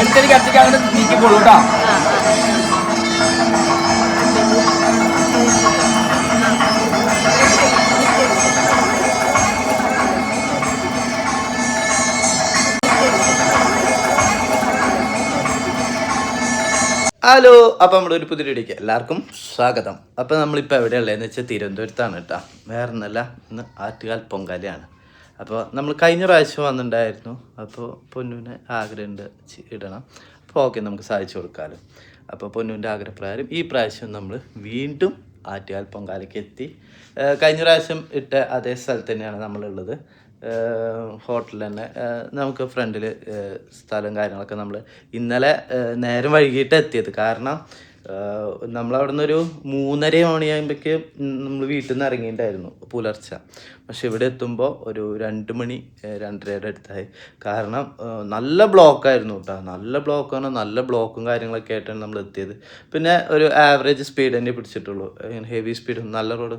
അടുത്തേക്ക് അടുത്തേക്ക് അങ്ങനെ നീക്കിക്കോളൂ കേട്ടോ. ഹലോ അപ്പം നമ്മുടെ ഒരു പുതിയ വീഡിയോക്ക് എല്ലാവർക്കും സ്വാഗതം. അപ്പം നമ്മളിപ്പോൾ എവിടെയുള്ളതെന്ന് വെച്ചാൽ തിരുവനന്തപുരത്താണ് കേട്ടോ. വേറെ ഒന്നല്ല ഇന്ന് ആറ്റുകാൽ പൊങ്കാലയാണ്. അപ്പോൾ നമ്മൾ കഴിഞ്ഞ പ്രാവശ്യം വന്നിട്ടുണ്ടായിരുന്നു. അപ്പോൾ പൊന്നുവിനെ ആഗ്രഹമുണ്ട് ഇടണം. അപ്പോൾ ഓക്കെ നമുക്ക് സാധിച്ചു കൊടുക്കാമല്ലോ അപ്പോൾ പൊന്നുവിന്റെ ആഗ്രഹപ്രകാരം ഈ പ്രാവശ്യം നമ്മൾ വീണ്ടും ആറ്റുകാൽ പൊങ്കാലയ്ക്ക് എത്തി കഴിഞ്ഞ പ്രാവശ്യം ഇട്ട അതേ സ്ഥലത്ത് തന്നെയാണ് നമ്മളുള്ളത്. ഹോട്ടലിൽ തന്നെ. നമുക്ക് ഫ്രണ്ടിൽ സ്ഥലം കാര്യങ്ങളൊക്കെ നമ്മൾ ഇന്നലെ നേരം വൈകിട്ട് എത്തിയത്. കാരണം നമ്മളവിടെ നിന്നൊരു മൂന്നര മണിയാകുമ്പോഴേക്ക് നമ്മൾ വീട്ടിൽ നിന്ന് ഇറങ്ങിയിട്ടുണ്ടായിരുന്നു പുലർച്ചെ. പക്ഷെ ഇവിടെ എത്തുമ്പോൾ ഒരു രണ്ട് മണി രണ്ടരയുടെ അടുത്തായി. കാരണം നല്ല ബ്ലോക്കായിരുന്നു കേട്ടോ നല്ല ബ്ലോക്ക് പറഞ്ഞാൽ നല്ല ബ്ലോക്കും കാര്യങ്ങളൊക്കെ ആയിട്ടാണ് നമ്മൾ എത്തിയത്. പിന്നെ ഒരു ആവറേജ് സ്പീഡ് തന്നെ പിടിച്ചിട്ടുള്ളൂ. ഹെവി സ്പീഡ് നല്ല റോഡ്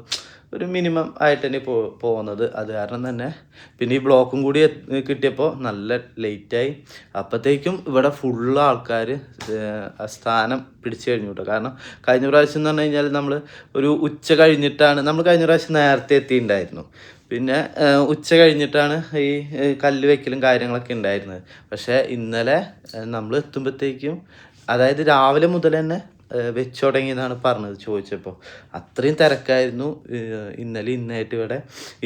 ഒരു മിനിമം ആയിട്ട് തന്നെ പോ പോകുന്നത് അത് കാരണം തന്നെ പിന്നെ ഈ ബ്ലോക്കും കൂടി കിട്ടിയപ്പോൾ നല്ല ലേറ്റായി അപ്പോഴത്തേക്കും ഇവിടെ ഫുള്ള് ആൾക്കാർ സ്ഥാനം പിടിച്ചു കഴിഞ്ഞു കേട്ടോ കാരണം കഴിഞ്ഞ പ്രാവശ്യം എന്ന് പറഞ്ഞു കഴിഞ്ഞാൽ നമ്മൾ ഒരു ഉച്ച കഴിഞ്ഞിട്ടാണ് നമ്മൾ കഴിഞ്ഞ പ്രാവശ്യം നേരത്തെ എത്തിയിട്ടുണ്ടായിരുന്നു. പിന്നെ ഉച്ച കഴിഞ്ഞിട്ടാണ് ഈ കല്ല് വെക്കലും കാര്യങ്ങളൊക്കെ ഉണ്ടായിരുന്നത്. പക്ഷേ ഇന്നലെ നമ്മൾ എത്തുമ്പോഴത്തേക്കും അതായത് രാവിലെ മുതൽ തന്നെ വെച്ച് തുടങ്ങിയെന്നാണ് പറഞ്ഞത് ചോദിച്ചപ്പോൾ. അത്രയും തിരക്കായിരുന്നു ഇന്നലെ ഇന്നായിട്ട് ഇവിടെ.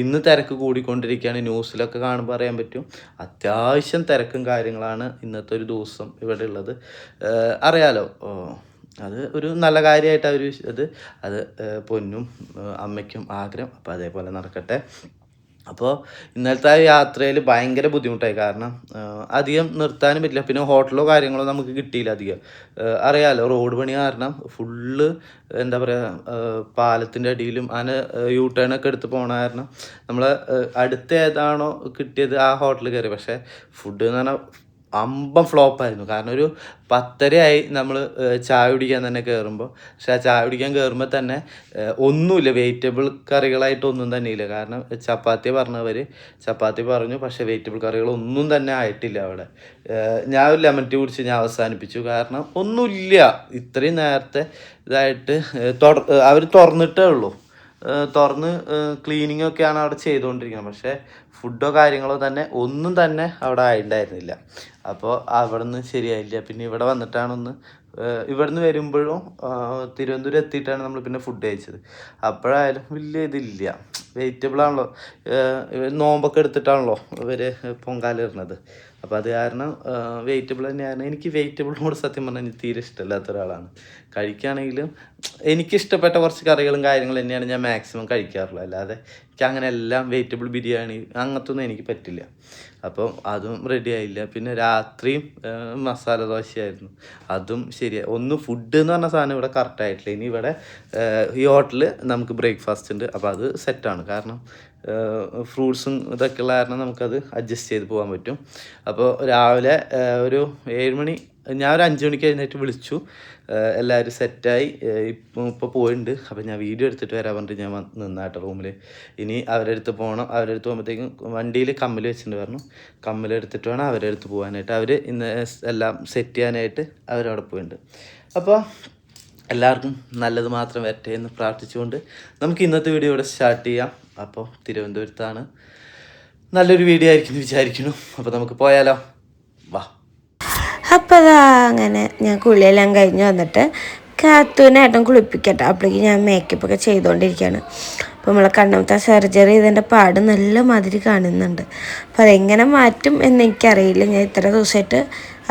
ഇന്ന് തിരക്ക് കൂടിക്കൊണ്ടിരിക്കുകയാണ്. ന്യൂസിലൊക്കെ കാണുമ്പോൾ അറിയാൻ പറ്റും. അത്യാവശ്യം തിരക്കും കാര്യങ്ങളാണ് ഇന്നത്തെ ഒരു ദിവസം ഇവിടെ ഉള്ളത്. അറിയാലോ അത് ഒരു നല്ല കാര്യമായിട്ട് അവർ അത് അത് പൊന്നും അമ്മയ്ക്കും ആഗ്രഹം. അപ്പോൾ അതേപോലെ നടക്കട്ടെ. അപ്പോൾ ഇന്നലത്തെ യാത്രയിൽ ഭയങ്കര ബുദ്ധിമുട്ടായി. കാരണം അധികം നിർത്താനും പറ്റില്ല. പിന്നെ ഹോട്ടലോ കാര്യങ്ങളോ നമുക്ക് കിട്ടിയില്ല അധികം. അറിയാമല്ലോ റോഡ് പണി കാരണം ഫുള്ള് എന്താ പറയുക പാലത്തിന്റെ അടിയിലും അങ്ങനെ യൂ ടേൺ ഒക്കെ എടുത്ത് പോണ കാരണം നമ്മൾ അടുത്ത ഏതാണോ കിട്ടിയത് ആ ഹോട്ടലിൽ കയറി. പക്ഷേ ഫുഡ് എന്ന് പറഞ്ഞാൽ അമ്പം ഫ്ലോപ്പായിരുന്നു. കാരണം ഒരു പത്തരയായി നമ്മൾ ചായ കുടിക്കാൻ തന്നെ കയറുമ്പോൾ പക്ഷെ ആ ചായ കുടിക്കാൻ കയറുമ്പോൾ തന്നെ ഒന്നുമില്ല. വെജിറ്റബിൾ കറികളായിട്ട് ഒന്നും തന്നെ ഇല്ല. കാരണം ചപ്പാത്തി പറഞ്ഞവർ ചപ്പാത്തി പറഞ്ഞു പക്ഷെ വെജിറ്റബിൾ കറികളൊന്നും തന്നെ ആയിട്ടില്ല അവിടെ. ഞാൻ ഒരു ലെമൺ ടീ കുടിച്ച് ഞാൻ അവസാനിപ്പിച്ചു. കാരണം ഒന്നുമില്ല. ഇത്രയും നേരത്തെ ഇതായിട്ട് അവർ തുറന്നിട്ടേ ഉള്ളൂ. തുറന്ന് ക്ലീനിങ് ഒക്കെയാണ് അവിടെ ചെയ്തുകൊണ്ടിരിക്കുന്നത്. പക്ഷേ ഫുഡോ കാര്യങ്ങളോ തന്നെ ഒന്നും തന്നെ അവിടെ ആയിട്ടുണ്ടായിരുന്നില്ല അപ്പോൾ അവിടെ നിന്ന് ശരിയായില്ല. പിന്നെ ഇവിടെ വന്നിട്ടാണൊന്ന് ഇവിടെ നിന്ന് വരുമ്പോഴും തിരുവനന്തപുരം എത്തിയിട്ടാണ് നമ്മൾ പിന്നെ ഫുഡ് കഴിച്ചത്. അപ്പോഴായാലും വലിയ ഇതില്ല. വെജിറ്റബിളാണല്ലോ നോമ്പൊക്കെ എടുത്തിട്ടാണല്ലോ ഇവർ പൊങ്കാല ഇടുന്നത്. അപ്പോൾ അത് കാരണം വെജിറ്റബിൾ തന്നെയാണ് എനിക്ക് വെജിറ്റബിളിനോട് സത്യം പറഞ്ഞാൽ എനിക്ക് തീരെ ഇഷ്ടമില്ലാത്ത ഒരാളാണ്. കഴിക്കുകയാണെങ്കിലും എനിക്കിഷ്ടപ്പെട്ട കുറച്ച് കറികളും കാര്യങ്ങളും തന്നെയാണ് ഞാൻ മാക്സിമം കഴിക്കാറുള്ളത് അല്ലാതെ എനിക്ക് അങ്ങനെ എല്ലാം വെജിറ്റബിൾ ബിരിയാണി അങ്ങനത്തെ ഒന്നും എനിക്ക് പറ്റില്ല. അപ്പം അതും റെഡി ആയില്ല. പിന്നെ രാത്രിയും മസാല ദോശയായിരുന്നു. അതും ശരിയായി ഒന്ന് ഫുഡ് എന്ന് പറഞ്ഞ സാധനം ഇവിടെ കറക്റ്റ് ആയിട്ടില്ല. ഇനി ഇവിടെ ഈ ഹോട്ടലിൽ നമുക്ക് ബ്രേക്ക്ഫാസ്റ്റ് ഉണ്ട്. അപ്പോൾ അത് സെറ്റാണ് കാരണം ഫ്രൂട്ട്സും ഇതൊക്കെ ഉള്ള കാരണം നമുക്കത് അഡ്ജസ്റ്റ് ചെയ്ത് പോകാൻ പറ്റും. അപ്പോൾ രാവിലെ ഒരു ഏഴ് മണി ഞാൻ ഒരു അഞ്ച് മണിക്ക് എഴുന്നേറ്റ് വിളിച്ചു. എല്ലാവരും സെറ്റായി. ഇപ്പം ഇപ്പോൾ പോയിട്ടുണ്ട് അപ്പോൾ ഞാൻ വീഡിയോ എടുത്തിട്ട് വരാൻ പറഞ്ഞിട്ട് ഞാൻ നിന്നാട്ടോ റൂമിൽ ഇനി അവരെടുത്ത് പോകണം അവരെടുത്ത് പോകുമ്പോഴത്തേക്കും വണ്ടിയിൽ കമ്മൽ വെച്ചിട്ടുണ്ട് പറഞ്ഞു. കമ്മൽ എടുത്തിട്ട് വേണം അവരെടുത്ത് പോകാനായിട്ട്. അവർ ഇന്ന് എല്ലാം സെറ്റ് ചെയ്യാനായിട്ട് അവരവിടെ പോയിട്ടുണ്ട് അപ്പോൾ എല്ലാവർക്കും നല്ലത് മാത്രം വരട്ടെ എന്ന് പ്രാർത്ഥിച്ചുകൊണ്ട് നമുക്ക് ഇന്നത്തെ വീഡിയോ ഇവിടെ സ്റ്റാർട്ട് ചെയ്യാം. അപ്പോൾ തിരുവനന്തപുരത്താണ് നല്ലൊരു വീഡിയോ ആയിരിക്കും വിചാരിക്കുന്നു. അപ്പോൾ നമുക്ക് പോയാലോ? വാ. അപ്പോൾ അതാ അങ്ങനെ ഞാൻ കുളിയെല്ലാം കഴിഞ്ഞ് വന്നിട്ട് കാത്തൂനായിട്ടും കുളിപ്പിക്കട്ടെ. അപ്പോഴേക്ക് ഞാൻ മേക്കപ്പ് ഒക്കെ ചെയ്തുകൊണ്ടിരിക്കുകയാണ് അപ്പോൾ നമ്മളെ കണ്ണമത്തെ സർജറി ചെയ്തതിന്റെ പാട് നല്ല മാതിരി കാണുന്നുണ്ട്. അപ്പോൾ അതെങ്ങനെ മാറ്റും എന്ന് എനിക്കറിയില്ല. ഞാൻ ഇത്ര ദിവസമായിട്ട്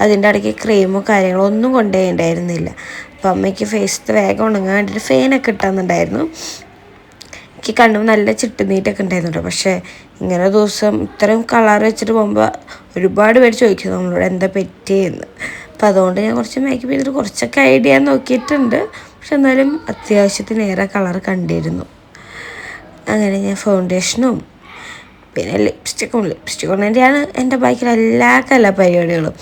അതിന്റെ ഇടയ്ക്ക് ക്രീമോ കാര്യങ്ങളോ ഒന്നും കൊണ്ടുപോയിട്ടുണ്ടായിരുന്നില്ല അപ്പോൾ അമ്മയ്ക്ക് ഫേസ് വേഗം ഉണങ്ങാൻ വേണ്ടിയിട്ട് ഫെയിനൊക്കെ ഇട്ടാന്നുണ്ടായിരുന്നു. എനിക്ക് കണ്ണും നല്ല ചിട്ടുനീറ്റൊക്കെ ഉണ്ടായിരുന്നു പക്ഷേ ഇങ്ങനെ ദിവസം ഇത്രയും കളർ വെച്ചിട്ട് പോകുമ്പോൾ ഒരുപാട് പേര് ചോദിക്കും നമ്മളോട് എന്താ പറ്റിയെന്ന്? അപ്പം അതുകൊണ്ട് ഞാൻ കുറച്ച് മേക്കപ്പ് ചെയ്തിട്ട് കുറച്ചൊക്കെ ഐഡിയ നോക്കിയിട്ടുണ്ട്. പക്ഷെ എന്നാലും അത്യാവശ്യത്തിന് ഏറെ കളർ കണ്ടിരുന്നു. അങ്ങനെ ഞാൻ ഫൗണ്ടേഷനും പിന്നെ ലിപ്സ്റ്റിക്കും ലിപ്സ്റ്റിക് വേണ്ടിയാണ് എന്റെ ബൈക്കിൽ എല്ലാ കലാപരിപാടികളും.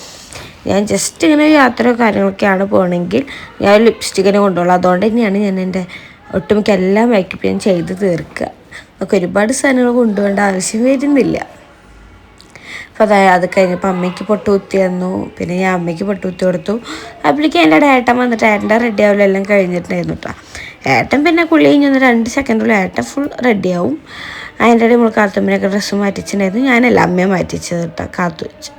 ഞാൻ ജസ്റ്റ് ഇങ്ങനെ യാത്ര കാര്യങ്ങളൊക്കെയാണ് പോകണമെങ്കിൽ ഞാൻ ലിപ്സ്റ്റിക്കിനെ കൊണ്ടുപോകുള്ളൂ അതുകൊണ്ട് തന്നെയാണ് ഞാൻ എന്റെ ഒട്ടുമിക്ക എല്ലാ മേക്കപ്പ് ഞാൻ ചെയ്ത് തീർക്കുക. നമുക്ക് ഒരുപാട് സാധനങ്ങൾ കൊണ്ടുപോകേണ്ട ആവശ്യം വരുന്നില്ല. അപ്പോൾ അതായത് അത് കഴിഞ്ഞപ്പോൾ അമ്മയ്ക്ക് പൊട്ടുകുത്തി തന്നു. പിന്നെ ഞാൻ അമ്മയ്ക്ക് പൊട്ടുകുത്തി കൊടുത്തു. അപ്പോഴേക്കും എന്റെ ഏട്ടൻ വന്നിട്ട് ഏട്ടന്റെ റെഡി ആവില്ല എല്ലാം കഴിഞ്ഞിട്ടുണ്ടായിരുന്നു കേട്ടോ ഏട്ടൻ പിന്നെ കുളി കഴിഞ്ഞൊന്ന് രണ്ട് സെക്കൻഡുള്ള ഏട്ടൻ ഫുൾ റെഡിയാവും അതിന്റെ ഇടയിൽ നമ്മൾ കാത്തുമ്മനൊക്കെ ഡ്രസ്സ് മാറ്റിച്ചിട്ടുണ്ടായിരുന്നു. ഞാനല്ല അമ്മയെ മാറ്റിച്ചത് കേട്ടോ കാത്തു വെച്ച്.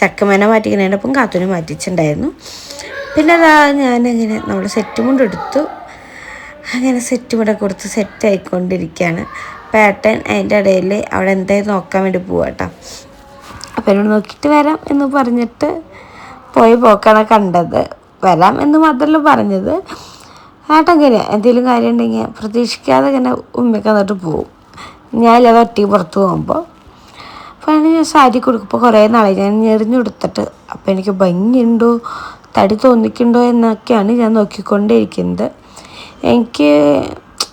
ചക്കമേനെ മാറ്റിക്കുന്നതിന്റെ ഒപ്പം കാത്തുവിനെ മാറ്റിച്ചിട്ടുണ്ടായിരുന്നു. പിന്നെ അതാ ഞാനങ്ങനെ നമ്മൾ സെറ്റ് എടുത്തു. അങ്ങനെ സെറ്റ് കൂടെ കൊടുത്ത് സെറ്റ് ആയിക്കൊണ്ടിരിക്കുകയാണ്. പേട്ടൻ അതിന്റെ ഇടയിൽ അവിടെ എന്തായാലും നോക്കാൻ വേണ്ടി പോവാട്ടോ അപ്പം എന്നോട് നോക്കിയിട്ട് വരാം എന്ന് പറഞ്ഞിട്ട് പോയി പോക്കാണ് കണ്ടത്. വരാം എന്ന് മാത്രമല്ല പറഞ്ഞത്. ഏട്ടൻ ഇങ്ങനെ എന്തെങ്കിലും കാര്യം ഉണ്ടെങ്കിൽ പ്രതീക്ഷിക്കാതെ ഇങ്ങനെ ഉമ്മയ്ക്ക് എന്നിട്ട് പോവും. ഞാനില്ലാതെ ഒറ്റയ്ക്ക് പുറത്ത് പോകുമ്പോൾ അപ്പോൾ ഞാൻ സാരി കൊടുക്കുമ്പോൾ കുറേ നാളെ ഞാൻ ഞെറിഞ്ഞെടുത്തിട്ട് അപ്പോൾ എനിക്ക് ഭംഗിയുണ്ടോ? തടി തോന്നിക്കുണ്ടോ എന്നൊക്കെയാണ് ഞാൻ നോക്കിക്കൊണ്ടേയിരിക്കുന്നത്. എനിക്ക്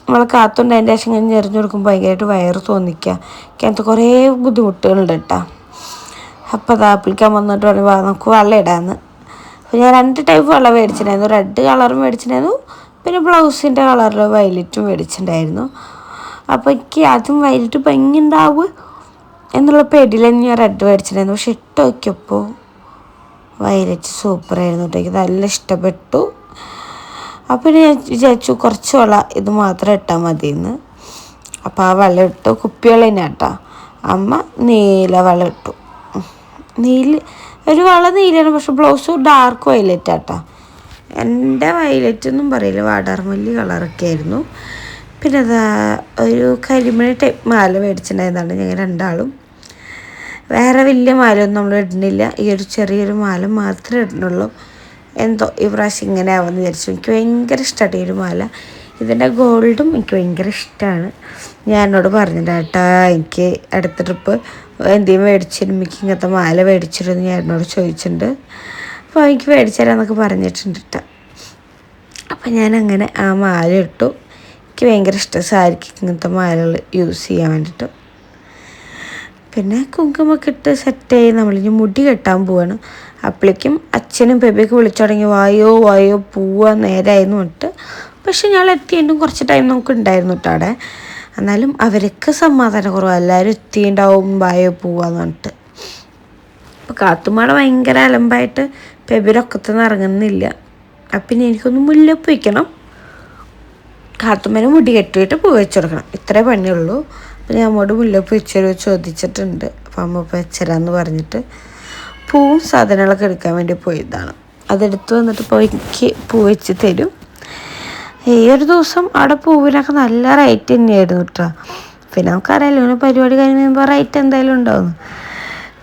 നമ്മളെ കാത്തുണ്ട്. അതിന്റെ ശേഷം ഞാൻ ഞെറിഞ്ഞു കൊടുക്കുമ്പോൾ ഭയങ്കരമായിട്ട് വയറ് തോന്നിക്കുക. എനിക്ക് കുറേ ബുദ്ധിമുട്ടുകളുണ്ട് കേട്ടോ. അപ്പോൾ അതാ ആപ്പിളിക്കാൻ വന്നിട്ട് പറഞ്ഞു നമുക്ക് വെള്ളം ഇടാന്ന്. അപ്പോൾ ഞാൻ രണ്ട് ടൈപ്പ് വെള്ളം മേടിച്ചിട്ടുണ്ടായിരുന്നു. റെഡ് കളറും മേടിച്ചിട്ടുണ്ടായിരുന്നു. പിന്നെ ബ്ലൗസിന്റെ കളറിൽ വയലറ്റും മേടിച്ചിട്ടുണ്ടായിരുന്നു. അപ്പോൾ എനിക്ക് അതും വയലറ്റ് ഭംഗി ഉണ്ടാവുക എന്നുള്ള പേടിയിൽ ഞാൻ റെഡ് മേടിച്ചിട്ടുണ്ടായിരുന്നു. പക്ഷെ ഇട്ട് നോക്കിയപ്പോൾ വയലറ്റ് സൂപ്പറായിരുന്നു കേട്ടോ. എനിക്ക് നല്ല ഇഷ്ടപ്പെട്ടു. അപ്പോൾ ഞാൻ വിചാരിച്ചു കുറച്ച് വെള്ളം ഇത് മാത്രം ഇട്ടാൽ മതിയെന്ന്. അപ്പോൾ ആ വെള്ളം ഇട്ടു. കുപ്പിവെള്ളം തന്നെ കേട്ടോ. അമ്മ നീല വെള്ളം ഇട്ടു. നീല ഒരു വെള്ളം നീലാണ് പക്ഷെ ബ്ലൗസ് ഡാർക്ക് വയലറ്റ് ആട്ടാ എന്റെ വയലറ്റ് ഒന്നും പറയില്ല. വാടാർമല്ലി കളറൊക്കെ ആയിരുന്നു. പിന്നെ അതാ ഒരു കരിമണി ടൈപ്പ് മാല മേടിച്ചിട്ടുണ്ടായിരുന്നാണ് ഞങ്ങൾ രണ്ടാളും. വേറെ വലിയ മാലൊന്നും നമ്മൾ ഇടുന്നില്ല. ഈ ഒരു ചെറിയൊരു മാല മാത്രമേ ഇടുന്നുള്ളൂ. എന്തോ ഈ പ്രാവശ്യം ഇങ്ങനെ ആവുമെന്ന് വിചാരിച്ചു. എനിക്ക് ഭയങ്കര ഇഷ്ടമാണ് ഈ ഒരു മാല. ഇതിന്റെ ഗോൾഡും എനിക്ക് ഭയങ്കര ഇഷ്ടമാണ് ഞാൻ എന്നോട് പറഞ്ഞിട്ടാ എനിക്ക് അടുത്ത ട്രിപ്പ് എന്തെങ്കിലും മേടിച്ചിരുന്നു എനിക്ക് ഇങ്ങനത്തെ മാല മേടിച്ചിരുന്നു ഞാൻ എന്നോട് ചോദിച്ചിട്ടുണ്ട്. അപ്പോൾ എനിക്ക് മേടിച്ചു തരാമെന്നൊക്കെ പറഞ്ഞിട്ടുണ്ട് കേട്ടോ. അപ്പം ഞാൻ അങ്ങനെ ആ മാല ഇട്ടു. എനിക്ക് ഭയങ്കര ഇഷ്ടം സാരിക്ക് ഇങ്ങനത്തെ മാലകൾ യൂസ് ചെയ്യാൻ വേണ്ടിയിട്ട്. പിന്നെ കുങ്കുമൊക്കെ ഇട്ട് സെറ്റായി നമ്മളിനി മുടി കെട്ടാൻ പോവാണ്. അപ്പോഴേക്കും അച്ഛനും ബേബിയൊക്കെ വിളിച്ചു തുടങ്ങി വായോ വായോ പോവാ നേരായിരുന്നു ഇട്ട് പക്ഷെ ഞങ്ങൾ എത്തിയിട്ടും കുറച്ച് ടൈം നമുക്ക് ഉണ്ടായിരുന്നു കേട്ടോ അവിടെ. എന്നാലും അവരൊക്കെ സമാധാനം കുറവ്. എല്ലാവരും എത്തിയിട്ടുണ്ടാവും വായോ പോവാന്ന് പറഞ്ഞിട്ട്. അപ്പോൾ കാത്തുമാട ഭയങ്കര അലമ്പായിട്ട് ബേബിയുടെ ഇറങ്ങുന്നില്ല. അപ്പം ഇനി എനിക്കൊന്ന് മുല്ലപ്പ് വയ്ക്കണം കാത്തുമ്മേനെ മുടി കെട്ടിയിട്ട് പൂ വെച്ചു കൊടുക്കണം. ഇത്രേ പണിയുള്ളൂ. അപ്പം ഞാൻ അമ്മോട് മുല്ലപ്പ് വെച്ചൊരു ചോദിച്ചിട്ടുണ്ട്. അപ്പം അമ്മ ഇപ്പോൾ ഇച്ചരാന്ന് പറഞ്ഞിട്ട് പൂവും സാധനങ്ങളൊക്കെ എടുക്കാൻ വേണ്ടി പോയതാണ്. അതെടുത്ത് വന്നിട്ട് ഇപ്പോൾ എനിക്ക് പൂ വെച്ച് തരും. ഈ ഒരു ദിവസം അവിടെ പൂവിനൊക്കെ നല്ല റേറ്റ് തന്നെയായിരുന്നു കേട്ടോ പിന്നെ നമുക്കറിയാലോ ഇങ്ങനെ പരിപാടി കഴിഞ്ഞ് കഴിയുമ്പോൾ റേറ്റ് എന്തായാലും ഉണ്ടാവും.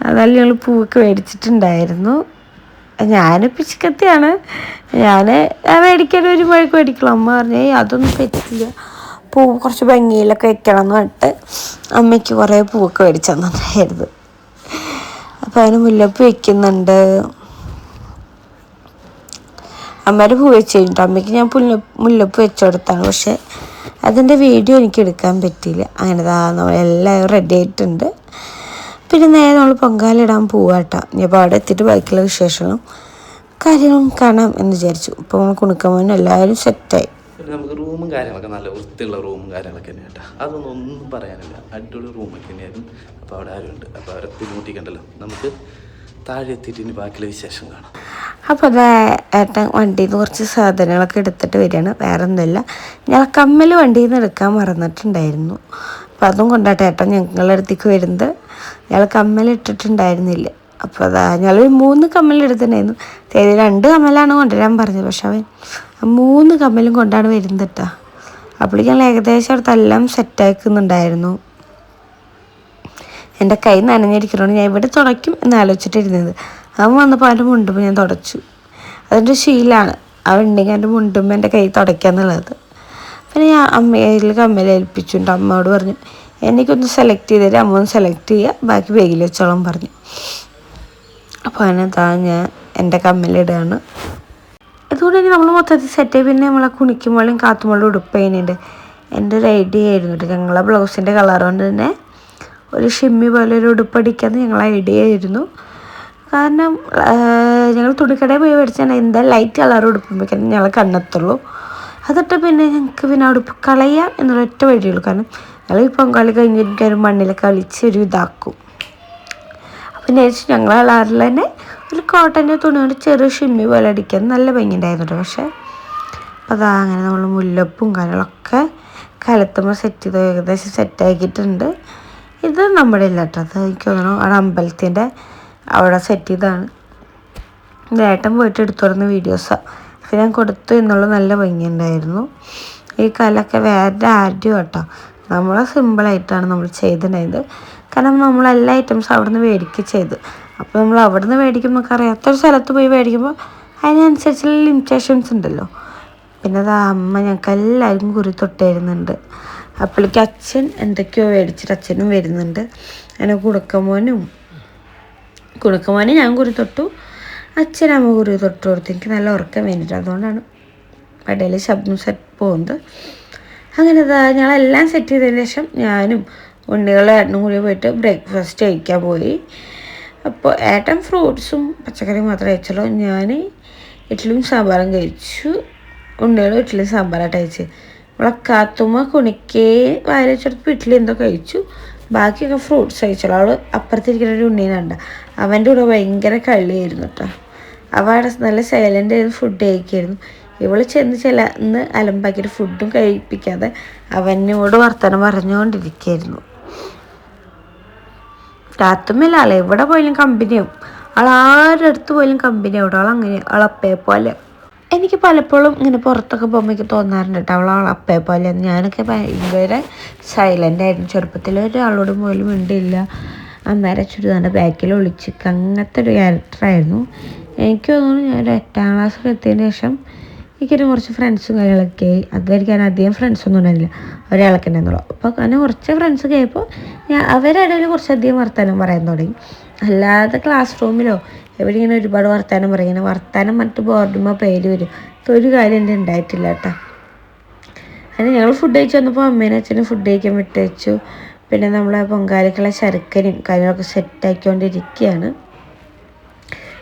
അതല്ല ഞങ്ങൾ പൂവൊക്കെ മേടിച്ചിട്ടുണ്ടായിരുന്നു. ഞാൻ പിച്ചിക്കത്തിയാണ് ഞാൻ മേടിക്കാൻ ഒരു മഴക്ക് മേടിക്കുള്ളൂ അമ്മ പറഞ്ഞേ അതൊന്നും പറ്റില്ല. പൂവ് കുറച്ച് ഭംഗിയിലൊക്കെ വെക്കണം എന്ന് പറഞ്ഞിട്ട് അമ്മയ്ക്ക് കുറേ പൂവൊക്കെ മേടിച്ചു തന്നിട്ടുണ്ടായിരുന്നു. അപ്പോൾ അതിന് മുല്ലപ്പ് വെക്കുന്നുണ്ട്. അമ്മയുടെ പൂ വെച്ച് കഴിഞ്ഞിട്ട് അമ്മയ്ക്ക് ഞാൻ പുല്ല മുല്ലപ്പൂ വെച്ചു കൊടുത്താണ്. പക്ഷേ അതിന്റെ വീഡിയോ എനിക്ക് എടുക്കാൻ പറ്റിയില്ല. അങ്ങനെ ദാ നമ്മളെല്ലാം റെഡി ആയിട്ടുണ്ട്. പിന്നെ നേരെ നമ്മൾ പൊങ്കാലിടാൻ പോവാട്ടോ. ഞാൻ അപ്പോൾ അവിടെ എത്തിയിട്ട് ബാക്കിയുള്ള വിശേഷങ്ങളും കാര്യങ്ങളും കാണാം എന്ന് വിചാരിച്ചു. ഇപ്പോൾ നമ്മൾ കുണുക്കമ്മനും എല്ലാവരും സെറ്റായി പിന്നെ നമുക്ക് റൂമും കാര്യങ്ങളൊക്കെ നല്ല വൃത്തിയുള്ള റൂമും കാര്യങ്ങളൊക്കെ തന്നെ കേട്ടോ. അതൊന്നും ഒന്നും പറയാനില്ല. അടിപൊളി റൂമൊക്കെ തന്നെയായിരുന്നു. അപ്പോൾ അവിടെ ആരും ഉണ്ട് അപ്പോൾ അവരെ ബുദ്ധിമുട്ടിക്കണ്ടല്ലോ നമുക്ക് താഴെ എത്തിയിട്ട് ഇനി ബാക്കിയുള്ള വിശേഷം കാണാം. അപ്പോൾ അതാ ഏട്ടൻ വണ്ടിയിൽ നിന്ന് കുറച്ച് സാധനങ്ങളൊക്കെ എടുത്തിട്ട് വരികയാണ്. വേറെ ഒന്നുമില്ല ഞാൻ കമ്മൽ വണ്ടിയിൽ നിന്ന് എടുക്കാൻ മറന്നിട്ടുണ്ടായിരുന്നു. അപ്പോൾ അതും കൊണ്ടാട്ടെ ഏട്ടൻ ഞങ്ങളുടെ അടുത്തേക്ക് വരുന്നത്. ഞങ്ങൾ കമ്മൽ ഇട്ടിട്ടുണ്ടായിരുന്നില്ല. അപ്പോൾ അതാ ഞങ്ങൾ മൂന്ന് കമ്മൽ എടുത്തിട്ടുണ്ടായിരുന്നു. തേതി രണ്ട് കമ്മലാണ് കൊണ്ടുവരാൻ പറഞ്ഞത്. പക്ഷെ അവൻ മൂന്ന് കമ്മലും കൊണ്ടാണ് വരുന്നത് കേട്ടോ അപ്പോൾ ഞങ്ങൾ ഏകദേശം അടുത്തെല്ലാം സെറ്റാക്കുന്നുണ്ടായിരുന്നു എന്റെ കൈ നനഞ്ഞിരിക്കുന്നതുകൊണ്ട് ഞാൻ ഇവിടെ തുടയ്ക്കും എന്ന് ആലോചിച്ചിട്ടിരുന്നത്. അവൻ വന്നപ്പോൾ അവന്റെ മുണ്ടുമ്പോൾ ഞാൻ തുടച്ചു. അതെന്റെ ശീലമാണ് അവൻ ഉണ്ടെങ്കിൽ എന്റെ മുണ്ടുമ്പോൾ എന്റെ കൈ തുടയ്ക്കാന്നുള്ളത് പിന്നെ ഞാൻ അമ്മയിൽ കമ്മൽ ഏൽപ്പിച്ചുണ്ട് അമ്മയോട് പറഞ്ഞു എനിക്കൊന്ന് സെലക്ട് ചെയ്ത് തരാം അമ്മ ഒന്ന് സെലക്ട് ചെയ്യുക ബാക്കി ബാഗിൽ വെച്ചോളം പറഞ്ഞു. അപ്പോൾ അതിനകത്താ ഞാൻ എന്റെ കമ്മലിടുകയാണ് അതുകൊണ്ട് തന്നെ നമ്മൾ മൊത്തത്തിൽ സെറ്റ് പിന്നെ നമ്മളെ കുണിക്കുമ്പോഴും കാത്തുമ്പോഴും ഉടുപ്പ് ചെയ്യുന്നുണ്ട്. എന്റെ ഒരു ഐഡിയ ആയിരുന്നു കേട്ടോ ഞങ്ങളെ ബ്ലൗസിന്റെ കളർ കൊണ്ട് തന്നെ ഒരു ഷിമ്മി പോലെ ഒരു ഉടുപ്പ് ഉടുപ്പടിക്കാന്ന് ഞങ്ങളെ ഐഡിയ ആയിരുന്നു. കാരണം ഞങ്ങൾ തുണിക്കടയിൽ പോയി മേടിച്ചാൽ എന്താ ലൈറ്റ് കളർ ഉടുപ്പുമ്പോഴേക്കും ഞങ്ങൾ കണ്ണെത്തുള്ളൂ അതിട്ട് പിന്നെ ഞങ്ങൾക്ക് പിന്നെ ഉടുപ്പ് കളയാം എന്നുള്ള ഒറ്റ വഴിയുള്ളൂ കാരണം ഞങ്ങൾ ഈ പൊങ്കാളി കഴിഞ്ഞിട്ട് ഒരു മണ്ണിലൊക്കെ കളിച്ച് ഒരു ഇതാക്കും. അപ്പം ഞാൻ ഞങ്ങൾ കളറിൽ തന്നെ ഒരു കോട്ടന്റെ തുണി കൊണ്ട് ചെറിയ ഷിമ്മി പോലെ അടിക്കാൻ നല്ല ഭംഗി കേട്ടോ പക്ഷേ അപ്പോൾ അതാ അങ്ങനെ നമ്മൾ മുല്ലപ്പും കാര്യങ്ങളൊക്കെ കലത്തുമ്പോൾ സെറ്റ് ചെയ്ത് ഏകദേശം സെറ്റാക്കിയിട്ടുണ്ട് ഇത് നമ്മുടെ ഇല്ല കേട്ടോ അത് എനിക്ക് തോന്നുന്നു അവിടെ അമ്പലത്തിന്റെ അവിടെ സെറ്റ് ചെയ്താണ് ഏട്ടൻ പോയിട്ട് എടുത്തു തുറന്ന വീഡിയോസാണ് അത് ഞാൻ കൊടുത്തു എന്നുള്ള നല്ല ഭംഗിയുണ്ടായിരുന്നു. ഈ കലൊക്കെ വേറെ ആരും കേട്ടോ നമ്മൾ സിമ്പിളായിട്ടാണ് നമ്മൾ ചെയ്തിട്ടുണ്ടായത്. കാരണം നമ്മൾ എല്ലാ ഐറ്റംസും അവിടെ നിന്ന് മേടിക്കുക ചെയ്ത്. അപ്പോൾ നമ്മൾ അവിടെ നിന്ന് മേടിക്കുമ്പോൾ നമുക്ക് അറിയാത്തൊരു സ്ഥലത്ത് പോയി മേടിക്കുമ്പോൾ അതിനനുസരിച്ചുള്ള ലിമിറ്റേഷൻസ് ഉണ്ടല്ലോ. പിന്നെ അത് അമ്മ ഞങ്ങൾക്ക് എല്ലാവർക്കും കുറി തൊട്ട് തരുന്നുണ്ട് അപ്പോഴേക്ക് അച്ഛൻ എന്തൊക്കെയോ മേടിച്ചിട്ട് അച്ഛനും വരുന്നുണ്ട്. അങ്ങനെ കുടുക്കമോനും കുടുക്കമോനെ ഞാൻ കുറി തൊട്ടു. അച്ഛനമ്മ കുറി തൊട്ട് കൊടുത്തു എനിക്ക് നല്ല ഉറക്കം വേണ്ടിയിട്ട് അതുകൊണ്ടാണ് ഇടയിൽ ശബ്ദം സെറ്റ് പോകുന്നത്. അങ്ങനെ ഞങ്ങളെല്ലാം സെറ്റ് ചെയ്തതിന് ശേഷം ഞാനും ഉണ്ണികളും ഏട്ടനും കൂടി പോയിട്ട് ബ്രേക്ക്ഫാസ്റ്റ് കഴിക്കാൻ പോയി. അപ്പോൾ ഏട്ടൻ ഫ്രൂട്ട്സും പച്ചക്കറിയും മാത്രമേ കഴിച്ചുള്ളൂ. ഞാൻ ഇഡ്ഡലിയും സാമ്പാറും കഴിച്ചു. ഉണ്ണികളും ഇഡ്ഡലി സാമ്പാറായിട്ട് കഴിച്ച്. നമ്മളെ കാത്തുമ്മ കുണിക്കേ വാരിച്ചെടുത്ത് ഇഡ്ഡലി എന്തോ കഴിച്ചു. ബാക്കിയൊക്കെ ഫ്രൂട്ട്സ് കഴിച്ചോളൂ അവൾ അപ്പുറത്തിരിക്കുന്ന ഒരു ഉണ്ണീനുണ്ട് അവന്റെ കൂടെ ഭയങ്കര കള്ളിയായിരുന്നു കേട്ടോ അവ അവിടെ നല്ല സൈലന്റ് ആയിരുന്നു ഫുഡ് കഴിക്കായിരുന്നു. ഇവൾ ചെന്ന് ചില ഇന്ന് അലമ്പാക്കിയിട്ട് ഫുഡും കഴിപ്പിക്കാതെ അവനോട് വർത്തമാനം പറഞ്ഞുകൊണ്ടിരിക്കുകയായിരുന്നു രാത്തുമ്മല്ല ആളെ എവിടെ പോയാലും കമ്പനിയാവും ആൾ ആരുടെ അടുത്ത് പോയാലും കമ്പനി ആവും. അവൾ അങ്ങനെ അളപ്പേ പോലെ. എനിക്ക് പലപ്പോഴും ഇങ്ങനെ പുറത്തൊക്കെ പോകുമ്പോൾ എനിക്ക് തോന്നാറുണ്ട് കേട്ടോ അവൾ അളപ്പേ പോലെ. ഞാനൊക്കെ ഭയങ്കര സൈലന്റ് ആയിരുന്നു. ചെറുപ്പത്തിൽ ഒരാളോട് പോലും മിണ്ടില്ല അന്നേരം ചുരിദാറിന്റെ ബാക്കിൽ ഒളിച്ച് അങ്ങനത്തെ ഒരു ക്യാരക്ടറായിരുന്നു എനിക്ക് തോന്നുന്നു ഞാൻ ഒരു എട്ടാം ക്ലാസ്സിൽ എത്തിയതിന് ശേഷം എനിക്കൊരു കുറച്ച് ഫ്രണ്ട്സും കാര്യങ്ങളൊക്കെ ആയി. അതായിരിക്കും ഞാൻ അധികം ഫ്രണ്ട്സൊന്നും ഉണ്ടായിരുന്നില്ല. ഒരാളൊക്കെ ഉണ്ടായിരുന്നുള്ളൂ അപ്പോൾ അങ്ങനെ കുറച്ച് ഫ്രണ്ട്സ് കഴിയപ്പോൾ ഞാൻ അവരുടെ ഇടയിൽ കുറച്ചധികം വർത്തമാനം പറയാൻ തുടങ്ങി. അല്ലാതെ ക്ലാസ് റൂമിലോ എവിടെ ഇങ്ങനെ ഒരുപാട് വർത്തമാനം പറയും. ഇങ്ങനെ വർത്തമാനം മറ്റു ബോർഡുമ്പോൾ പേര് വരും. ഒരു കാര്യം എന്റെ ഉണ്ടായിട്ടില്ല കേട്ടോ. അങ്ങനെ ഞങ്ങൾ ഫുഡ് കഴിച്ച് വന്നപ്പോൾ അമ്മേനും അച്ഛനും ഫുഡ് കഴിക്കാൻ വിട്ടയച്ചു. പിന്നെ നമ്മളെ പൊങ്കാലിക്കുള്ള ശർക്കരയും കാര്യങ്ങളൊക്കെ സെറ്റാക്കിക്കൊണ്ടിരിക്കുകയാണ്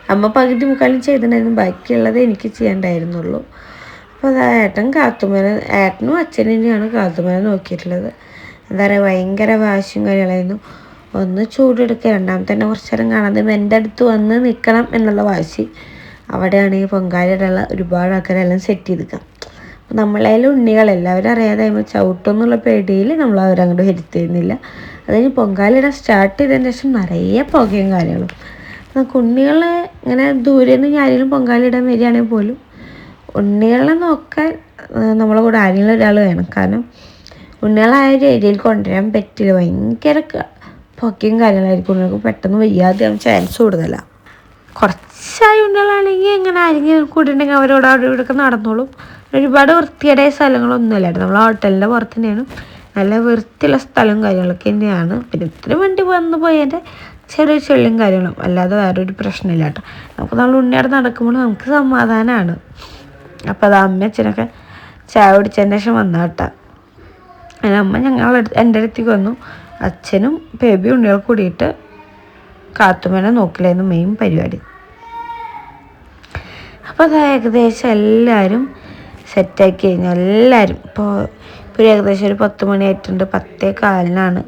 അമ്മ പകുതി മുക്കാലും ചെയ്തിട്ടുണ്ടായിരുന്നു. ബാക്കിയുള്ളത് എനിക്ക് ചെയ്യണ്ടായിരുന്നുള്ളൂ. അപ്പോൾ അത് ഏട്ടൻ കാത്തുമേനെ ഏട്ടനും അച്ഛനെയാണ് കാത്തുമേനെ നോക്കിയിട്ടുള്ളത്. എന്താ പറയുക ഭയങ്കര വാശിയും കാര്യങ്ങളായിരുന്നു. ഒന്ന് ചൂടെടുക്കുക. രണ്ടാമത്തെ തന്നെ കുറച്ച് നേരം കാണാതെ എന്റെ അടുത്ത് വന്ന് നിൽക്കണം എന്നുള്ള വാശി. അവിടെയാണ് ഈ പൊങ്കാലയിലുള്ള ഒരുപാട് ആൾക്കാരെല്ലാം സെറ്റ് ചെയ്തിക്കാം അപ്പോൾ നമ്മളായാലും ഉണ്ണികൾ എല്ലാവരും അറിയാതെ ആകുമ്പോൾ ചവിട്ടുമെന്നുള്ള പേടിയിൽ നമ്മൾ അവരങ്ങോട്ട് ഹരിത്തിരുന്നില്ല അതായത് പൊങ്കാലയുടെ സ്റ്റാർട്ട് ചെയ്തതിന് ശേഷം നിറയെ പുകയും കാര്യങ്ങളും. ഉണ്ണികളെ ഇങ്ങനെ ദൂരെ നിന്ന് ആരെങ്കിലും പൊങ്കാലിടാൻ വരികയാണെങ്കിൽ പോലും ഉണ്ണികളെ നോക്കാൻ നമ്മളെ കൂടെ ആരെങ്കിലും ഒരാൾ വേണം. കാരണം ഉണ്ണികളെ ഒരു ഏരിയയിൽ കൊണ്ടുവരാൻ പറ്റില്ല. ഭയങ്കര പൊക്കയും കാര്യങ്ങളായിരിക്കും. ഉണ്ണികൾക്ക് പെട്ടെന്ന് വയ്യാതെ ചാൻസ് കൂടുതലാണ് കുറച്ചായി ഉണ്ണികളാണെങ്കിൽ ഇങ്ങനെ ആരെങ്കിലും കൂടിയിട്ടുണ്ടെങ്കിൽ അവരോട് അവിടെ ഇവിടെയൊക്കെ നടന്നോളും. ഒരുപാട് വൃത്തിയുടെ സ്ഥലങ്ങളൊന്നുമില്ല. നമ്മൾ ഹോട്ടലിന്റെ പുറത്ത് തന്നെയാണ്. നല്ല വൃത്തിയുള്ള സ്ഥലവും കാര്യങ്ങളൊക്കെ തന്നെയാണ്. പിന്നെ ഇത്ര വണ്ടി വന്നു പോയതിന്റെ ചെറിയ ചെള്ളിയും കാര്യങ്ങളും. അല്ലാതെ വേറെ ഒരു പ്രശ്നമില്ല കേട്ടോ. നമുക്ക് നമ്മൾ ഉണ്ണിയാട് നടക്കുമ്പോൾ നമുക്ക് സമാധാനമാണ് അപ്പോൾ അത് അമ്മ അച്ഛനൊക്കെ ചായ കുടിച്ചതിന് ശേഷം വന്ന കേട്ടോ. അങ്ങനെ അമ്മ ഞങ്ങൾ എന്റെ അടുത്തേക്ക് വന്നു. അച്ഛനും ബേബി ഉണ്ണികൾ കൂടിയിട്ട് കാത്തുമേനെ നോക്കില്ലായിരുന്നു മെയിൻ പരിപാടി. അപ്പോൾ അത് ഏകദേശം എല്ലാവരും സെറ്റാക്കി കഴിഞ്ഞു. എല്ലാവരും ഇപ്പോൾ ഇപ്പോൾ ഏകദേശം ഒരു പത്ത് മണി ആയിട്ടുണ്ട്. പത്തേ കാലിനാണ്.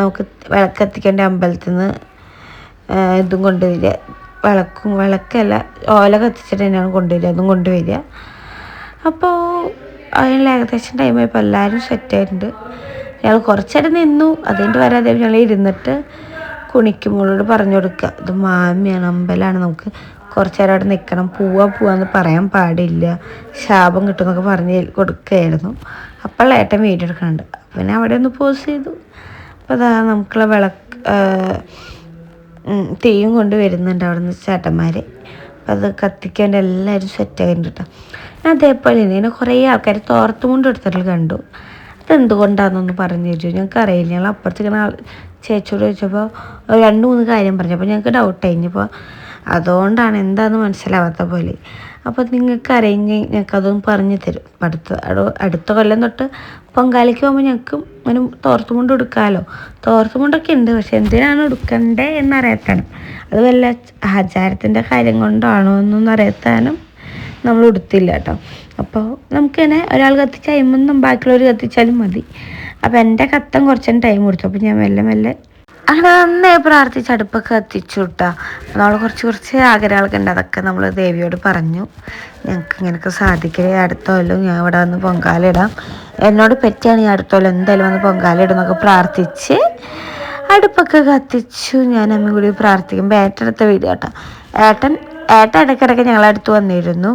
നമുക്ക് വിളക്കെത്തിക്കേണ്ട അമ്പലത്തിൽ നിന്ന് ഇതും കൊണ്ടുവരിക. വിളക്കും വിളക്കല്ല ഓല കത്തിച്ചിട്ട് തന്നെയാണ് കൊണ്ടുവരിക അതും കൊണ്ടുവരിക. അപ്പോൾ അതിനുള്ള ഏകദേശം ടൈം ആയപ്പോൾ എല്ലാവരും സെറ്റായിട്ടുണ്ട് ഞങ്ങൾ കുറച്ചേരം നിന്നു. അതുകൊണ്ട് വരാതെ ഞങ്ങൾ ഇരുന്നിട്ട് കുണിക്കുമ്പോളോട് പറഞ്ഞു കൊടുക്കുക. ഇത് മാമിയാണ് അമ്പലമാണ് നമുക്ക് കുറച്ചേരം അവിടെ നിൽക്കണം. പോവാ പോവാന്ന് പറയാൻ പാടില്ല. ശാപം കിട്ടുമെന്നൊക്കെ പറഞ്ഞ് കൊടുക്കുകയായിരുന്നു. അപ്പോൾ ഏട്ടൻ വീഡിയോ എടുക്കുന്നുണ്ട്. അപ്പം പിന്നെ അവിടെ ഒന്ന് പോസ് ചെയ്തു. അപ്പോൾ അതാ നമുക്കുള്ള വിളക്ക് തെയ്യും കൊണ്ട് വരുന്നുണ്ട് അവിടെ നിന്ന് ചേട്ടന്മാർ അപ്പം അത് കത്തിക്കേണ്ട എല്ലാവരും സെറ്റ് ആയിട്ടുണ്ട് കേട്ടോ ഞാൻ അതേപോലെ ഇങ്ങനെ കുറേ ആൾക്കാർ തോർത്ത് കൊണ്ട് എടുത്തിട്ട് കണ്ടു. അതെന്തുകൊണ്ടാണെന്നൊന്ന് പറഞ്ഞു തരുമോ? ഞങ്ങൾക്ക് അറിയില്ല ഞങ്ങൾ അപ്പുറത്തേക്ക് ആൾ ചേച്ചിയോട് ചോദിച്ചപ്പോൾ രണ്ട് മൂന്ന് കാര്യം പറഞ്ഞു. അപ്പോൾ ഞങ്ങൾക്ക് ഡൗട്ട് കഴിഞ്ഞപ്പോൾ അതുകൊണ്ടാണ് എന്താണെന്ന് മനസ്സിലാവാത്ത പോലെ. അപ്പോൾ നിങ്ങൾക്ക് അറിയെങ്കിൽ ഞങ്ങൾക്ക് അതൊന്ന് പറഞ്ഞു തരും. അടുത്ത അടുത്ത കൊല്ലം തൊട്ട് പൊങ്കാലയ്ക്ക് പോകുമ്പോൾ ഞങ്ങൾക്ക് അങ്ങനെ തോർത്തും കൊണ്ട് എടുക്കാമല്ലോ തോർത്തും കൊണ്ടൊക്കെ ഉണ്ട് പക്ഷെ എന്തിനാണ് എടുക്കണ്ടേ എന്നറിയാത്താനും അത് വല്ല ആചാരത്തിന്റെ കാര്യം കൊണ്ടാണോ എന്നൊന്നും അറിയത്താനും നമ്മൾ ഉടുത്തില്ല കേട്ടോ. അപ്പോൾ നമുക്ക് ഒരാൾ കത്തിച്ച് കഴിയുമ്പോൾ ബാക്കിയുള്ളവർ കത്തിച്ചാലും മതി. അപ്പോൾ എന്റെ കത്തം കുറച്ചും ടൈം കൊടുത്തു. അപ്പോൾ ഞാൻ മെല്ലെ മെല്ലെ അങ്ങനെ നന്നേ പ്രാർത്ഥിച്ച് അടുപ്പൊക്കെ കത്തിച്ചു വിട്ടാ നമ്മൾ കുറച്ച് കുറച്ച് ആഗ്രഹങ്ങളൊക്കെ ഉണ്ട്. അതൊക്കെ നമ്മൾ ദേവിയോട് പറഞ്ഞു. ഞങ്ങൾക്ക് ഇങ്ങനെയൊക്കെ സാധിക്കലേ. അടുത്ത ഞാൻ ഇവിടെ വന്ന് പൊങ്കാലിടാം എന്നോട് പറ്റിയാണ് ഞാൻ അടുത്ത എന്തായാലും വന്ന് പൊങ്കാലിടും എന്നൊക്കെ പ്രാർത്ഥിച്ച് അടുപ്പൊക്കെ കത്തിച്ചു. ഞാൻ അമ്മ കൂടി പ്രാർത്ഥിക്കുമ്പോൾ ഏറ്റെടുത്ത വീഡിയോ കേട്ടോ. ഏട്ടൻ ഏട്ടൻ ഇടയ്ക്കിടയ്ക്ക് ഞങ്ങളടുത്ത് വന്നിരുന്നു.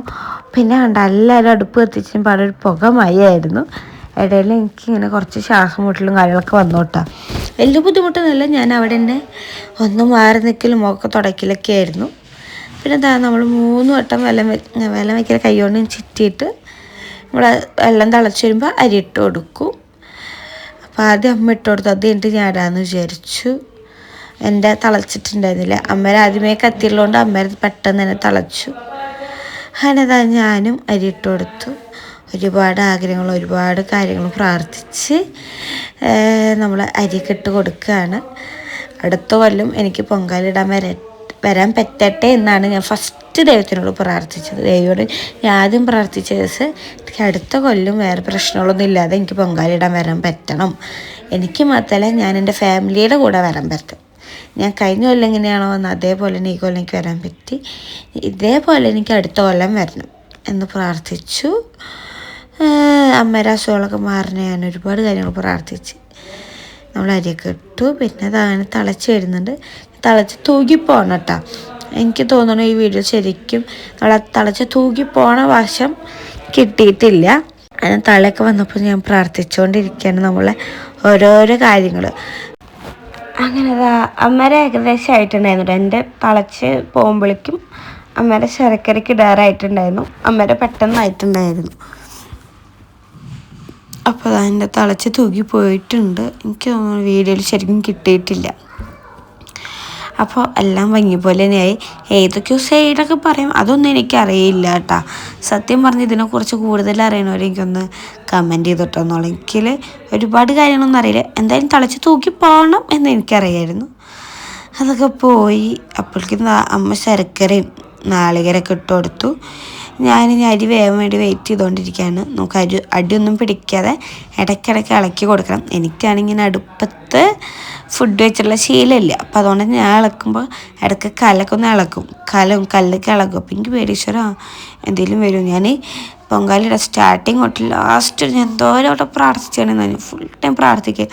പിന്നെ കണ്ട എല്ലാവരും അടുപ്പ് കത്തിച്ചും പാടൊരു പുക മയായിരുന്നു ഇടയിൽ എനിക്ക് ഇങ്ങനെ കുറച്ച് ശ്വാസം മുട്ടലും കാര്യങ്ങളൊക്കെ വന്നു കേട്ടോ. വലിയ ബുദ്ധിമുട്ടൊന്നുമില്ല. ഞാൻ അവിടെ തന്നെ ഒന്ന് മാറി നിൽക്കലും ഒക്കെ തുടക്കലൊക്കെ ആയിരുന്നു. പിന്നെ എന്താ നമ്മൾ മൂന്ന് വട്ടം വെള്ളം വെള്ളം വയ്ക്കൽ കൈകൊണ്ട് ചുറ്റിയിട്ട് നമ്മൾ വെള്ളം തിളച്ച് വരുമ്പോൾ അരി ഇട്ട് കൊടുക്കും. അപ്പോൾ ആദ്യം അമ്മ ഇട്ട് കൊടുത്തു. അത് ഞാൻ ഇടാമെന്ന് വിചാരിച്ചു. എന്റെ തിളച്ചിട്ടുണ്ടായിരുന്നില്ല. അമ്മേരെ ആദ്യമേ കത്തിയുള്ളതുകൊണ്ട് അമ്മേരെ പെട്ടെന്ന് തന്നെ തിളച്ചു. അങ്ങനെ ഞാനും അരി ഇട്ട് കൊടുത്തു. ഒരുപാട് ആഗ്രഹങ്ങൾ ഒരുപാട് കാര്യങ്ങൾ പ്രാർത്ഥിച്ച് നമ്മൾ അരിയൊക്കെ ഇട്ട് കൊടുക്കുകയാണ്. അടുത്ത കൊല്ലം എനിക്ക് പൊങ്കാലിടാൻ വര വരാൻ പറ്റട്ടെ എന്നാണ് ഞാൻ ഫസ്റ്റ് ദൈവത്തിനോട് പ്രാർത്ഥിച്ചത്. ദൈവയോട് ഞാൻ ആദ്യം പ്രാർത്ഥിച്ച ദിവസം എനിക്ക് അടുത്ത കൊല്ലം വേറെ പ്രശ്നങ്ങളൊന്നും ഇല്ലാതെ എനിക്ക് പൊങ്കാലിടാൻ വരാൻ പറ്റണം. എനിക്ക് മാത്രമല്ല ഞാൻ എന്റെ ഫാമിലിയുടെ കൂടെ വരാൻ പറ്റും. ഞാൻ കഴിഞ്ഞ കൊല്ലം എങ്ങനെയാണോ വന്നത്? അതേപോലെ തന്നെ ഈ കൊല്ലം എനിക്ക് വരാൻ പറ്റി. ഇതേപോലെ എനിക്ക് അടുത്ത കൊല്ലം വരണം എന്ന് പ്രാർത്ഥിച്ചു. അമ്മയുടെ അസുഖങ്ങളൊക്കെ മാറണ ഞാൻ ഒരുപാട് കാര്യങ്ങൾ പ്രാർത്ഥിച്ച്. നമ്മൾ അരിയൊക്കെ ഇട്ടു. പിന്നെ അതങ്ങനെ തിളച്ച് വരുന്നുണ്ട്. തിളച്ച് തൂകി പോകണം കേട്ടോ. എനിക്ക് തോന്നുന്നു ഈ വീഡിയോ ശരിക്കും നമ്മൾ തിളച്ച് തൂകി പോണ വശം കിട്ടിയിട്ടില്ല. അങ്ങനെ തളയൊക്കെ വന്നപ്പോൾ ഞാൻ പ്രാർത്ഥിച്ചുകൊണ്ടിരിക്കുകയാണ് നമ്മളെ ഓരോരോ കാര്യങ്ങൾ. അങ്ങനെ അമ്മേരെ ഏകദേശം ആയിട്ടുണ്ടായിരുന്നു ട്ടോ. എന്റെ തിളച്ച് പോകുമ്പോഴേക്കും അമ്മേരെ ശർക്കരയ്ക്ക് ഇടാറായിട്ടുണ്ടായിരുന്നു. അമ്മേരെ പെട്ടെന്നായിട്ടുണ്ടായിരുന്നു. അപ്പോൾ അതിന്റെ തിളച്ച് തൂക്കി പോയിട്ടുണ്ട്. എനിക്ക് വീഡിയോയിൽ ശരിക്കും കിട്ടിയിട്ടില്ല. അപ്പോൾ എല്ലാം ഭംഗി പോലെ തന്നെയായി ഏതൊക്കെയോ സൈഡൊക്കെ പറയും. അതൊന്നും എനിക്കറിയില്ല കേട്ടോ. സത്യം പറഞ്ഞ് ഇതിനെക്കുറിച്ച് കൂടുതൽ അറിയണവർ എനിക്കൊന്ന് കമന്റ് ചെയ്തിട്ടൊന്നുള്ള എനിക്കിൽ ഒരുപാട് കാര്യങ്ങളൊന്നും അറിയില്ല. എന്തായാലും തിളച്ച് തൂക്കി പോകണം എന്ന് എനിക്കറിയായിരുന്നു. അതൊക്കെ പോയി. അപ്പോഴേക്കും അമ്മ ശർക്കരയും നാളികരൊക്കെ ഇട്ട് കൊടുത്തു. ഞാൻ ഇനി അരി വേവാൻ വേണ്ടി വെയിറ്റ് ചെയ്തുകൊണ്ടിരിക്കുകയാണ് നമുക്ക് അരി അടിയൊന്നും പിടിക്കാതെ ഇടയ്ക്കിടയ്ക്ക് ഇളക്കി കൊടുക്കണം. എനിക്കാണെങ്കിൽ അടുപ്പത്ത് ഫുഡ് വെച്ചിട്ടുള്ള ശീലമില്ല. അപ്പോൾ അതുകൊണ്ട് ഞാൻ ഇളക്കുമ്പോൾ ഇടയ്ക്ക് കലക്കൊന്ന് ഇളക്കും. കലും കല്ലൊക്കെ ഇളക്കും. അപ്പം എനിക്ക് പേടിശ്വര എന്തെങ്കിലും വരും. ഞാൻ പൊങ്കാലിയുടെ സ്റ്റാർട്ടിങ് തൊട്ട് ലാസ്റ്റ് ഞാൻ എന്തോരം അവിടെ പ്രാർത്ഥിച്ചാണ് ഞാൻ ഫുൾ ടൈം പ്രാർത്ഥിക്കുക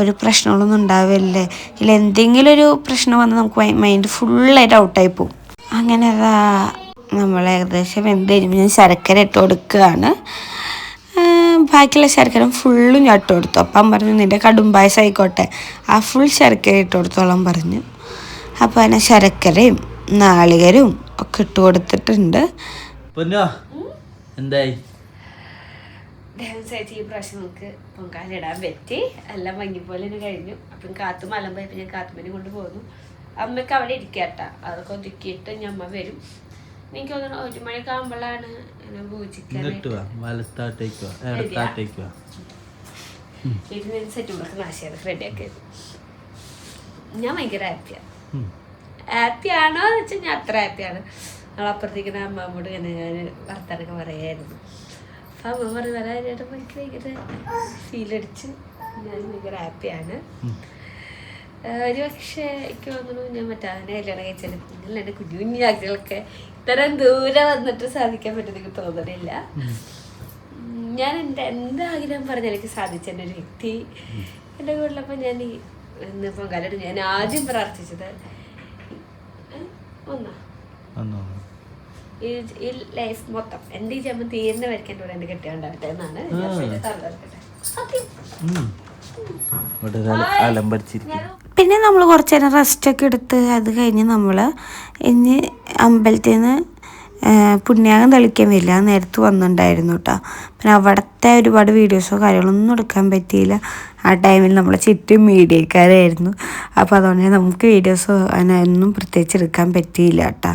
ഒരു പ്രശ്നങ്ങളൊന്നും ഉണ്ടാവില്ലേ? ഇല്ല എന്തെങ്കിലും ഒരു പ്രശ്നം വന്നാൽ നമുക്ക് മൈൻഡ് ഫുള്ളായിട്ട് ഔട്ടായി പോകും അങ്ങനെ അതാ നമ്മൾ ഏകദേശം എന്ത് കഴിയുമ്പോൾ ഞാൻ ശർക്കര ഇട്ട് കൊടുക്കുകയാണ്. ബാക്കിയുള്ള ശർക്കര ഫുള്ളും ഞാൻ ഇട്ട് കൊടുത്തു. അപ്പം പറഞ്ഞു നിന്റെ കടും പായസം ആയിക്കോട്ടെ. ആ ഫുൾ ശർക്കര ഇട്ട് കൊടുത്തോളം പറഞ്ഞു. അപ്പോൾ അതിനെ ശർക്കരയും നാളികരും ഒക്കെ ഇട്ട് കൊടുത്തിട്ടുണ്ട്. പൊന്നോ എന്തായി? ഡാൻസ് ഈ പ്രാവശ്യം നമുക്ക് പൊങ്കാലിടാൻ പറ്റി. എല്ലാം ഭംഗി പോലെ കഴിഞ്ഞു. അപ്പം കാത്തു മലമ്പായപ്പോൾ ഞാൻ കാത്തുമ്മനെ കൊണ്ട് പോന്നു അമ്മയ്ക്ക് അവിടെ ഇരിക്കട്ട. അതൊക്കെ ഒതുക്കിയിട്ട് ഞാൻ അമ്മ വരും. എനിക്ക് തോന്നുന്നു ഒരു മണിക്കാകുമ്പോഴാണ് സെറ്റ് കൊടുത്ത് നാശയത് റെഡിയാക്കി ഞാൻ ഭയങ്കര ഹാപ്പിയാണ് ഹാപ്പിയാണോ എന്ന് വെച്ചാൽ ഞാൻ അത്ര ഹാപ്പിയാണ് നമ്മളപ്പുറത്തേക്ക് അമ്മമ്മോട് ഇങ്ങനെ ഞാൻ വർത്താനൊക്കെ പറയായിരുന്നു. അപ്പം അമ്മ പറഞ്ഞു വരാനായിട്ട് എനിക്ക് ഭയങ്കര ഫീലടിച്ച് ഞാൻ ഭയങ്കര ഹാപ്പിയാണ് ഒരു പക്ഷേ എനിക്ക് തോന്നുന്നു ഞാൻ മറ്റേ അതിനെ കല്യാണം കഴിച്ചാൽ നിങ്ങൾ എന്റെ കുഞ്ഞു കുഞ്ഞു ആഗ്രഹങ്ങളൊക്കെ ഇത്തരം ദൂരെ വന്നിട്ട് സാധിക്കാൻ പറ്റുന്ന എനിക്ക് തോന്നണില്ല. ഞാൻ എന്റെ എന്താഗ്രഹം പറഞ്ഞാൽ എനിക്ക് സാധിച്ച എന്റെ ഒരു വ്യക്തി എന്റെ വീട്ടിലപ്പോൾ ഞാൻ ഈ ഇന്ന് പൊങ്കാലയിട്ട് ഞാൻ ആദ്യം പ്രാർത്ഥിച്ചത് ഒന്നാ. ഈ ലൈഫ് മൊത്തം എന്റെ ഈ ജന്മം തീരുന്ന വരയ്ക്കാൻ എന്റെ കൂടെ എന്റെ കെട്ടിയുണ്ടാവട്ടെ എന്നാണ് ഞാൻ സത്യം. ഇവിടെ ഒരാൾ അലമ്പടിച്ചിരിക്കും പിന്നെ നമ്മൾ കുറച്ച് നേരം റെസ്റ്റൊക്കെ എടുത്ത് അത് കഴിഞ്ഞ് നമ്മൾ ഇനി അമ്പലത്തിൽ നിന്ന് പുണ്യാകം തളിക്കാൻ വരില്ല. നേരത്ത് വന്നിട്ടുണ്ടായിരുന്നു കേട്ടോ പിന്നെ അവിടുത്തെ ഒരുപാട് വീഡിയോസോ കാര്യങ്ങളൊന്നും എടുക്കാൻ പറ്റിയില്ല. ആ ടൈമിൽ നമ്മൾ ചുറ്റും മീഡിയക്കാരായിരുന്നു. അപ്പോൾ അതുകൊണ്ട് നമുക്ക് വീഡിയോസോ അങ്ങനെ ഒന്നും പ്രത്യേകിച്ച് എടുക്കാൻ പറ്റിയില്ല കേട്ടോ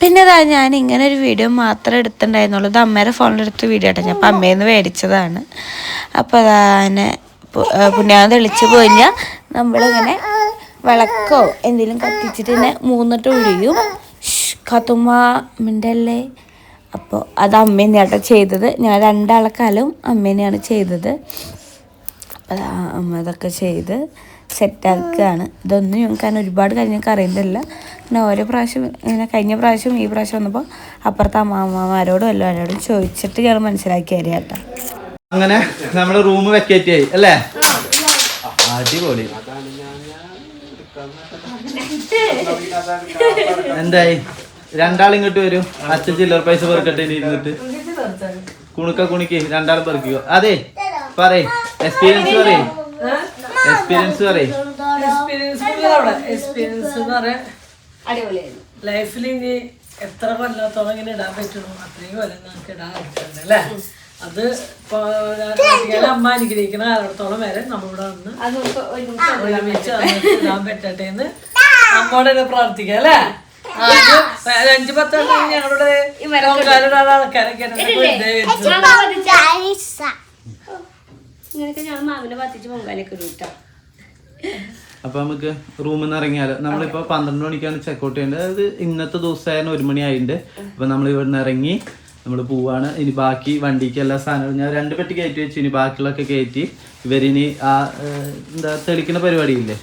പിന്നെ ഇതാ ഞാൻ ഇങ്ങനെ ഒരു വീഡിയോ മാത്രമേ എടുത്തിട്ടുണ്ടായിരുന്നുള്ളൂ. ഇത് അമ്മയുടെ ഫോണിലെടുത്ത് വീഡിയോ ഇട്ടാ അപ്പം അമ്മയിൽ നിന്ന് മേടിച്ചതാണ് അപ്പോൾ അതാ പുണ്യാകം തെളിച്ച് കഴിഞ്ഞാൽ നമ്മളിങ്ങനെ വിളക്കോ എന്തെങ്കിലും കത്തിച്ചിട്ട് തന്നെ മൂന്നിട്ട് ഒഴിയും. കത്തുമ്മ മിണ്ടല്ലേ? അപ്പോൾ അത് അമ്മേനെ ചെയ്തത്. ഞാൻ രണ്ടാളക്കാലും അമ്മേനെയാണ് ചെയ്തത്. അമ്മ ഇതൊക്കെ ചെയ്ത് സെറ്റാക്കുകയാണ് ഇതൊന്നും ഞങ്ങൾക്ക് അങ്ങനെ ഒരുപാട് കാര്യം ഞങ്ങൾക്ക് അറിയുന്നില്ല പിന്നെ ഓരോ പ്രാവശ്യം ഇങ്ങനെ കഴിഞ്ഞ പ്രാവശ്യം ഈ പ്രാവശ്യം വന്നപ്പോൾ അപ്പുറത്തെ അമ്മാമ്മമാരോടും എല്ലാവരോടും ചോദിച്ചിട്ട് ഞങ്ങൾ മനസ്സിലാക്കി തരിക കേട്ടോ. അങ്ങനെ നമ്മുടെ റൂം വെക്കേറ്റ് ആയി അല്ലേ അടിപൊളി. എന്തായി? രണ്ടാളിങ്ങോട്ട് വരും. അച്ഛൻ ചില്ലറ പൈസ പെറുക്കട്ടെ ഇരുന്നിട്ട്. കുണുക്ക കുണിക്ക് രണ്ടാളും പെറുക്കിയോ അതെ പറയ്. എക്സ്പീരിയൻസ് പറയ്. എക്സ്പീരിയൻസ് പറയ്. ലൈഫിൽ ഇനി എത്ര കൊല്ലത്തോളം ഇങ്ങനെ ഇടാൻ പറ്റുള്ളൂ അത്രയും കൊല്ലം നമുക്ക് ഇടാൻ പറ്റുന്നുണ്ട് അല്ലേ? അത് അമ്മ അനുഗ്രഹിക്കുന്ന കാലത്തോളം വരെ നമ്മളിവിടെ വന്ന് ഒരുമിച്ച് ഇടാൻ പറ്റട്ടെ എന്ന് അമ്മയുടെ പ്രാർത്ഥിക്കാം അല്ലേ? അഞ്ചു പത്ത് ഞങ്ങളുടെ പൊങ്കാലിടാൻ ആൾക്കാരൊക്കെ ഇങ്ങനെയൊക്കെ ഞങ്ങൾ മാമിനെ പത്തിച്ച് പൊങ്കാലൊക്കെ ഇടും കേട്ടോ അപ്പൊ നമുക്ക് റൂമിൽ നിന്ന് ഇറങ്ങിയാലോ? നമ്മളിപ്പോ പന്ത്രണ്ട് മണിക്കാണ് ചെക്കൗട്ട് ചെയ്യേണ്ടത്. അതായത് ഇന്നത്തെ ദിവസമായിരുന്നു ഒരു മണി ആയിട്ടുണ്ട് അപ്പൊ നമ്മൾ ഇവിടെ നിന്ന് ഇറങ്ങി നമ്മൾ പോവാണ്. ഇനി ബാക്കി വണ്ടിക്ക് എല്ലാ സാധനവും ഞാൻ രണ്ട് പെട്ടി കയറ്റി വെച്ചു. ഇനി ബാക്കിയുള്ളൊക്കെ കയറ്റി ഇവരിനി ആ എന്താ തെളിക്കുന്ന പരിപാടിയില്ലേ?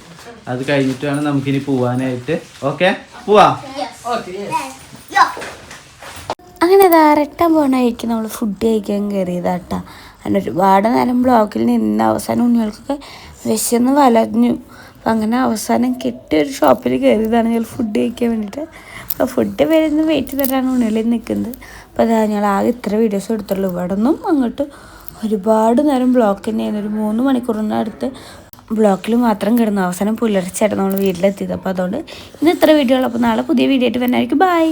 അത് കഴിഞ്ഞിട്ട് വേണം നമുക്കിനി പോവാനായിട്ട്. ഓക്കെ? പോവാ? അങ്ങനെ പോകണ വഴിക്ക് നമ്മൾ ഫുഡ് കഴിക്കാൻ കയറിയതാട്ടാ അങ്ങനെ ഒരുപാട് നേരം ബ്ലോക്കിൽ നിന്ന് അവസാനം ഉണ്ണികൾക്കൊക്കെ വിശന്ന് വലഞ്ഞു. അപ്പം അങ്ങനെ അവസാനം കെട്ടിയൊരു ഷോപ്പിൽ കയറിയതാണ് ഞങ്ങൾ ഫുഡ് കഴിക്കാൻ വേണ്ടിയിട്ട്. അപ്പോൾ ഫുഡ് വരുന്ന വെയിറ്റ് തരാണ് ഉണ്ണികളിൽ നിൽക്കുന്നത് അപ്പോൾ അതാ ഞങ്ങൾ ആകെ ഇത്ര വീഡിയോസ് എടുത്തുള്ളൂ. ഇവിടെ നിന്നും അങ്ങോട്ട് ഒരുപാട് നേരം ബ്ലോക്ക് തന്നെയായിരുന്നു. ഒരു മൂന്ന് മണിക്കൂറിന്റെ അടുത്ത് ബ്ലോക്കിൽ മാത്രം കിടന്നു. അവസാനം പുലർച്ചയായിട്ട് നമ്മൾ വീട്ടിലെത്തിയത്. അപ്പോൾ അതുകൊണ്ട് ഇന്ന് ഇത്ര വീഡിയോ ഉള്ളൂ. അപ്പോൾ നാളെ പുതിയ വീഡിയോ ആയിട്ട് വരുന്നതായിരിക്കും. ബൈ